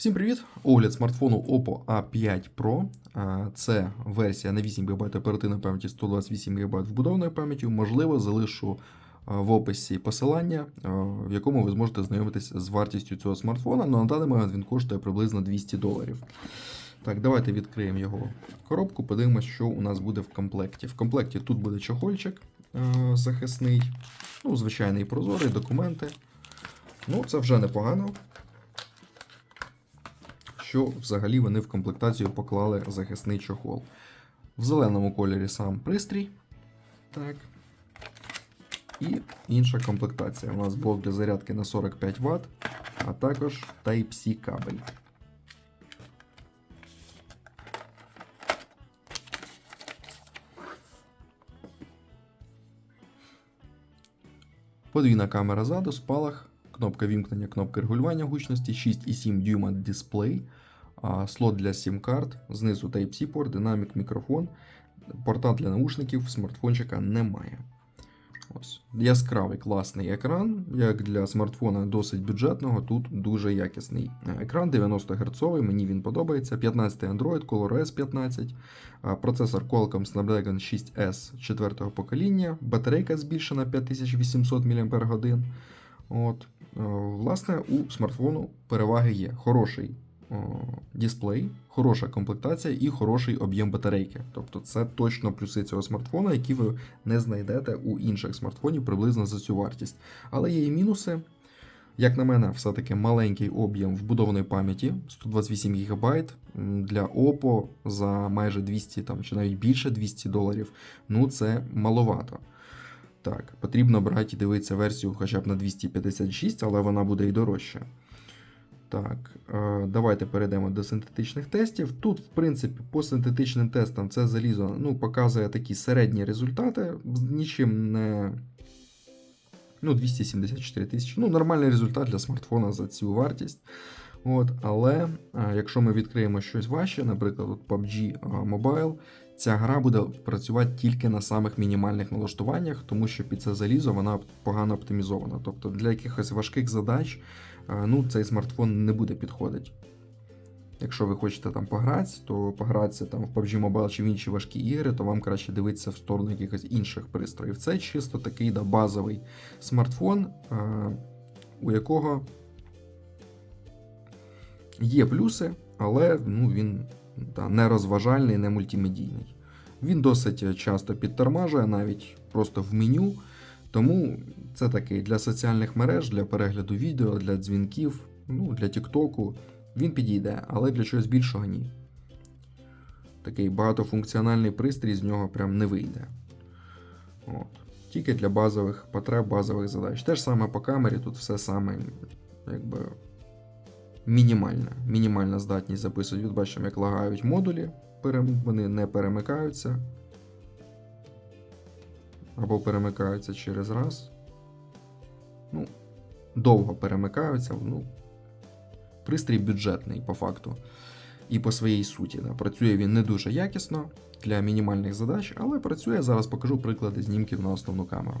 Всім привіт! Огляд смартфону Oppo A5 Pro. Це версія на 8 ГБ оперативної пам'яті 128 ГБ вбудованою пам'яттю. Можливо, залишу в описі посилання, в якому ви зможете знайомитись з вартістю цього смартфона. Ну, на даний момент він коштує приблизно 200 доларів. Так, давайте відкриємо його коробку, подивимося, що у нас буде в комплекті. В комплекті тут буде чохольчик захисний, ну, звичайний прозорий, документи. Ну, це вже непогано що взагалі вони в комплектацію поклали захисний чохол. В зеленому кольорі сам пристрій. Так. І інша комплектація. У нас блок для зарядки на 45 Вт, а також Type-C кабель. Подвійна камера ззаду, спалах, кнопка вімкнення, кнопка регулювання гучності, 6,7 дюйма дисплей, слот для SIM-карт, знизу Type-C порт, динамік, мікрофон, порта для наушників, смартфончика немає. Ось. Яскравий класний екран, як для смартфона досить бюджетного, тут дуже якісний. Екран 90 Гц, мені він подобається. 15 Android, ColorOS 15, процесор Qualcomm Snapdragon 6S 4 покоління, батарейка збільшена 5800 мАч. От, е, власне, у смартфону переваги є хороший о, дисплей, хороша комплектація і хороший об'єм батарейки. Тобто це точно плюси цього смартфона, які ви не знайдете у інших смартфонів приблизно за цю вартість. Але є і мінуси. Як на мене, все-таки маленький об'єм вбудованої пам'яті 128 ГБ для Oppo за майже 200 там, чи навіть більше 200 доларів. Ну це маловато. Так, потрібно брати і дивитися версію хоча б на 256, але вона буде і дорожча. Так, е, давайте перейдемо до синтетичних тестів. Тут, в принципі, по синтетичним тестам це залізо ну, показує такі середні результати, нічим не. Ну, 274 тисячі. Ну, нормальний результат для смартфона за цю вартість. От, Але а, якщо ми відкриємо щось важче, наприклад, от PUBG Mobile, ця гра буде працювати тільки на самих мінімальних налаштуваннях, тому що під це залізо вона погано оптимізована. Тобто для якихось важких задач ну, цей смартфон не буде підходити. Якщо ви хочете там пограти, то погратися там в PUBG Mobile чи в інші важкі ігри, то вам краще дивитися в сторону якихось інших пристроїв. Це чисто такий да, базовий смартфон, у якого Є плюси, але ну, він та, не розважальний, не мультимедійний. Він досить часто підтормажує навіть просто в меню. Тому це такий для соціальних мереж, для перегляду відео, для дзвінків, ну, для Тіктоку. Він підійде, але для чогось більшого ні. Такий багатофункціональний пристрій з нього прям не вийде. От. Тільки для базових потреб, базових задач. Те ж саме по камері, тут все саме якби мінімальна. Мінімальна здатність записувати. От бачимо, як лагають модулі, вони не перемикаються. Або перемикаються через раз. Ну, довго перемикаються. Ну, Пристрій бюджетний по факту. І по своїй суті. Да. Працює він не дуже якісно для мінімальних задач, але працює. Зараз покажу приклади знімків на основну камеру.